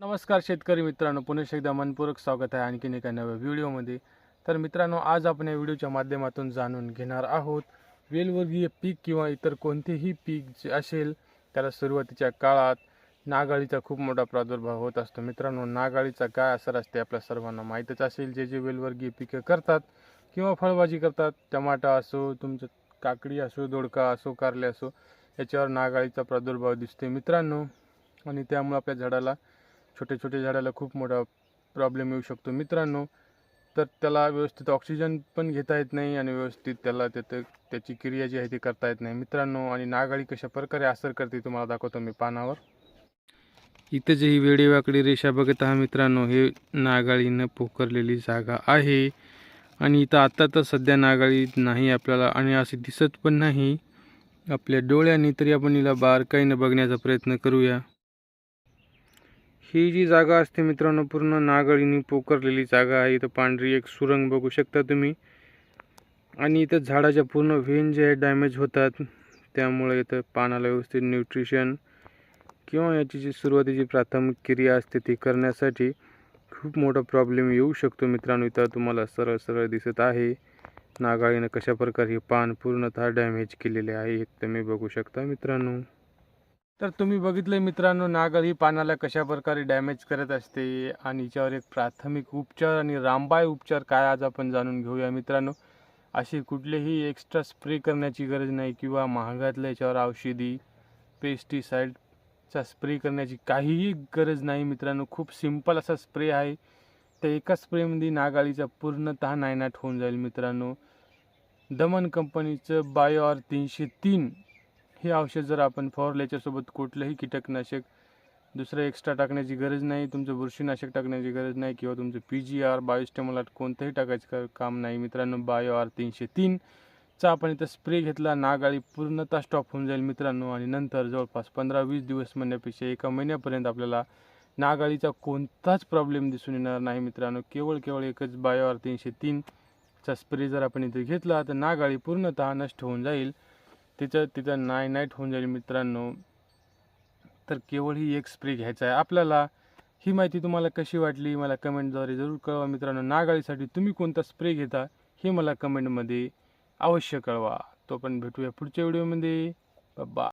नमस्कार शेतकरी मित्रांनो पुन्हा एकदा मनपूर्वक स्वागत आहे आणखीन एका नव्या व्हिडिओमध्ये. तर मित्रांनो आज आपण या व्हिडिओच्या माध्यमातून जाणून घेणार आहोत वेलवर्गीय पीक किंवा इतर कोणतेही पीक जे असेल त्याला सुरुवातीच्या काळात नागाळीचा खूप मोठा प्रादुर्भाव होत असतो. मित्रांनो नागाळीचा काय असर असते आपल्या सर्वांना माहीतच असेल. जे जे वेलवर्गीय पिकं करतात किंवा फळभाजी करतात टमाटा असो तुमचं काकडी असो दोडका असो कारले असो याच्यावर नागाळीचा प्रादुर्भाव दिसते मित्रांनो. आणि त्यामुळे आपल्या झाडाला छोट्या छोट्या झाडाला खूप मोठा प्रॉब्लेम येऊ शकतो. मित्रांनो तर त्याला व्यवस्थित ऑक्सिजन पण घेता येत नाही आणि व्यवस्थित त्याला त्याचं त्याची क्रिया जी आहे ती करता येत नाही. मित्रांनो आणि नागाळी कशा प्रकारे असर करते तुम्हाला दाखवतो मी पानावर. इथं जे ही वेडेवाकडी रेषा बघत आहात मित्रांनो हे नागाळीनं पोखरलेली जागा आहे. आणि इथं आत्ता तर सध्या नागाळी नाही आपल्याला आणि असे दिसत पण नाही. आपल्या डोळ्यांनी तरी आपण हिला बारकाईनं बघण्याचा प्रयत्न करूया. ही जी जागा असते मित्रांनो पूर्ण नागळीने पोखरलेली जागा आहे. इथं पांढरी एक सुरंग बघू शकता तुम्ही. आणि इथं झाडाच्या पूर्ण व्हेन जे आहे डॅमेज होतात. त्यामुळे इथं पानाला व्यवस्थित न्यूट्रिशन किंवा याची जी सुरुवातीची प्राथमिक क्रिया असते ती करण्यासाठी खूप मोठा प्रॉब्लेम येऊ शकतो मित्रांनो. इथं तुम्हाला सरळ सरळ दिसत आहे. नागाळीनं कशा प्रकारे हे पान पूर्णतः डॅमेज केलेले आहे तुम्ही बघू शकता मित्रांनो. तर तुम्ही बघितलं मित्रांनो नागल ही पानाला कशा प्रकारे डॅमेज करत असते आणि हिच्यावर एक प्राथमिक उपचार आणि रामबाय उपचार काय आज आपण जाणून घेऊया मित्रांनो. अशी कुठलेही एक्स्ट्रा स्प्रे करण्याची गरज नाही किंवा महागातल्या याच्यावर औषधी पेस्टिसाईडचा स्प्रे करण्याची काहीही गरज नाही मित्रांनो. खूप सिंपल असा स्प्रे आहे. त्या एका स्प्रेमध्ये नागाळीचा पूर्णतः नायनाट होऊन जाईल मित्रांनो. दमन कंपनीचं बायोआर तीनशे तीन हे औषध जर आपण फवारल्याच्यासोबत कुठलंही कीटकनाशक दुसरं एक्स्ट्रा टाकण्याची गरज नाही तुमचं बुरशीनाशक टाकण्याची गरज नाही किंवा तुमचं पी जी आर बायोस्टेमोलाट कोणतंही टाकायचं का- काम नाही. मित्रांनो बायो आर तीनशे तीनचा आपण इथं स्प्रे घेतला. नागाळी पूर्णतः स्टॉप होऊन जाईल मित्रांनो. आणि नंतर जवळपास पंधरा वीस दिवस म्हणण्यापेक्षा एका महिन्यापर्यंत आपल्याला नागाळीचा कोणताच प्रॉब्लेम दिसून येणार नाही मित्रांनो. केवळ केवळ एकच बायो आर तीनशे तीनचा स्प्रे जर आपण इथे घेतला तर नागाळी पूर्णतः नष्ट होऊन जाईल. तिचं तिचं नाय नाईट होऊन जाईल मित्रांनो. तर केवळ ही एक स्प्रे घ्यायचा आहे आपल्याला. ही माहिती तुम्हाला कशी वाटली मला कमेंटद्वारे जरूर कळवा मित्रांनो. नागाळीसाठी तुम्ही कोणता स्प्रे घेता हे मला कमेंटमध्ये अवश्य कळवा. तो पण भेटूया पुढच्या व्हिडिओमध्ये बा